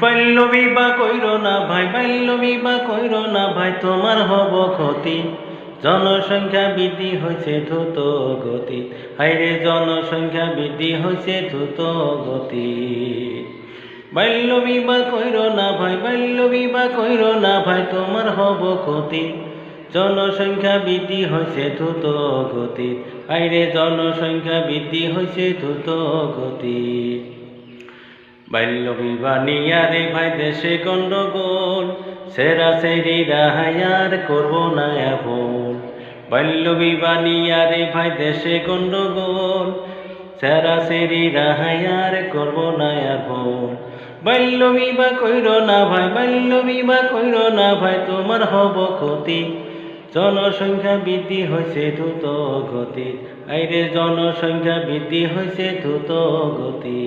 বাল্য বিবাহ কইর না ভাই বাল্য বিবাহ কইর না ভাই, তোমার হব ক্ষতি। জনসংখ্যা বৃদ্ধি হয়েছে দ্রুত গতি। হাইরে জনসংখ্যা বৃদ্ধি হয়েছে দ্রুত গতি। বাল্য বিবাহ কইর না ভাই বাল্য বিবাহ কইর না ভাই, তোমার হব ক্ষতি। জনসংখ্যা বৃদ্ধি হয়েছে দ্রুত গতি। আইরে জনসংখ্যা বৃদ্ধি হয়েছে দ্রুত গতি। বাল্য বিবানিয়ারে ভাই, দেশে গন্ডগোল। সেরা সেরি রাহায়ার করব না এখন বাল্য বিবানিয়ারে ভাই, দেশে গন্ডগোল। সেরা সেরি রাহায়ার করব না এখন বাল্য বিবাহ কইর না ভাই, বাল্য বিবাহ কইর না ভাই, তোমার হব ক্ষতি। জনসংখ্যা বৃদ্ধি হয়েছে দ্রুত গতি আইরে, জনসংখ্যা বৃদ্ধি হয়েছে দ্রুত গতি